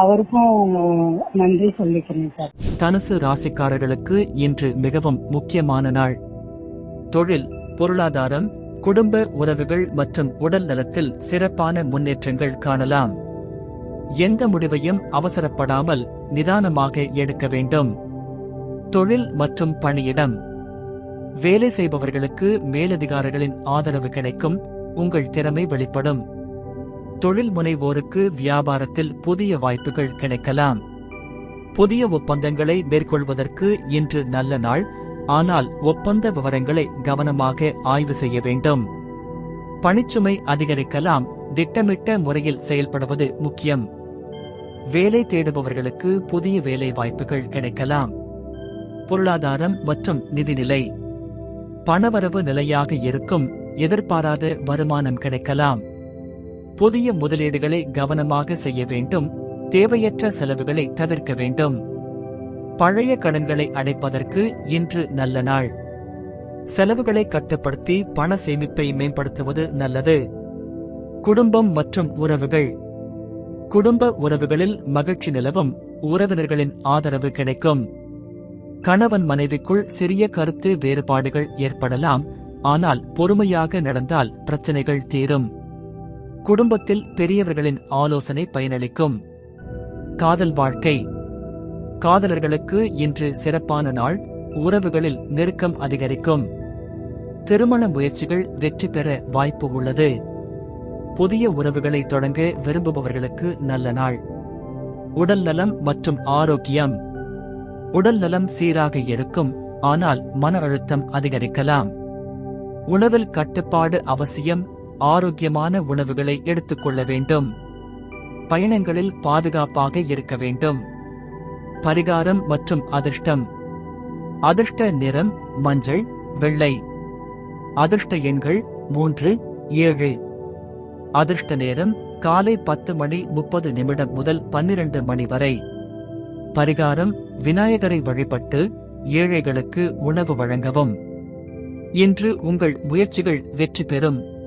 அவருக்கும் நன்றி சொல்லிக்கிறேன் சார். தனுசு ராசிக்காரர்களுக்கு இன்று மிகவும் முக்கியமான நாள். தொழில் பொருளாதாரம் குடும்ப உறவுகள் மற்றும் உடல் நலத்தில் சிறப்பான முன்னேற்றங்கள் காணலாம். எந்த முடிவையும் அவசரப்படாமல் நிதானமாக எடுக்க வேண்டும். தொழில் மற்றும் பணியிடம். வேலை செய்பவர்களுக்கு மேலதிகாரிகளின் ஆதரவு கிடைக்கும் உங்கள் திறமை வெளிப்படும். தொழில் முனைவோருக்கு வியாபாரத்தில் புதிய வாய்ப்புகள் கிடைக்கலாம். புதிய ஒப்பந்தங்களை மேற்கொள்வதற்கு இன்று நல்ல நாள் ஆனால் ஒப்பந்த விவரங்களை கவனமாக ஆய்வு செய்ய வேண்டும். பணிச்சுமை அதிகரிக்கலாம் திட்டமிட்ட முறையில் செயல்படுவது முக்கியம். வேலை தேடுபவர்களுக்கு புதிய வேலை வாய்ப்புகள் கிடைக்கலாம். பொருளாதாரம் மற்றும் நிதிநிலை பணவரவு நிலையாக இருக்கும் எதிர்பாராத வருமானம் கிடைக்கலாம். புதிய முதலீடுகளை கவனமாக செய்ய வேண்டும் தேவையற்ற செலவுகளை தவிர்க்க வேண்டும். பழைய கடன்களை அடைப்பதற்கு இன்று நல்ல நாள். செலவுகளை கட்டுப்படுத்தி பண சேமிப்பை மேம்படுத்துவது நல்லது. குடும்பம் மற்றும் உறவுகள். குடும்ப உறவுகளில் மகிழ்ச்சி நிலவும் உறவினர்களின் ஆதரவு கிடைக்கும். கணவன் மனைவிக்குள் சிறிய கருத்து வேறுபாடுகள் ஏற்படலாம் ஆனால் பொறுமையாக நடந்தால் பிரச்சனைகள் தீரும். குடும்பத்தில் பெரியவர்களின் ஆலோசனை பயனளிக்கும். காதல் வாழ்க்கை. காதலர்களுக்கு இன்று சிறப்பான நாள் உறவுகளில் நெருக்கம் அதிகரிக்கும். திருமண முயற்சிகள் வெற்றி பெற வாய்ப்பு உள்ளது. புதிய உறவுகளை தொடங்க விரும்புபவர்களுக்கு நல்ல நாள். உடல் நலம் மற்றும் ஆரோக்கியம். உடல் நலம் சீராக இருக்கும் ஆனால் மன அழுத்தம் அதிகரிக்கலாம். உணவில் கட்டுப்பாடு அவசியம் ஆரோக்கியமான உணவுகளை எடுத்துக்கொள்ள வேண்டும். பயணங்களில் பாதுகாப்பாக இருக்க வேண்டும். பரிகாரம் மற்றும் அதிர்ஷ்டம். அதிர்ஷ்ட நிறம் மஞ்சள் வெள்ளை. அதிர்ஷ்ட எண்கள் மூன்று ஏழு. அதிர்ஷ்ட நேரம் காலை பத்து மணி முப்பது நிமிடம் முதல் பன்னிரண்டு மணி வரை. பரிகாரம் விநாயகரை வழிபட்டு ஏழைகளுக்கு உணவு வழங்கவும். இன்று உங்கள் முயற்சிகள் வெற்றி பெறும்.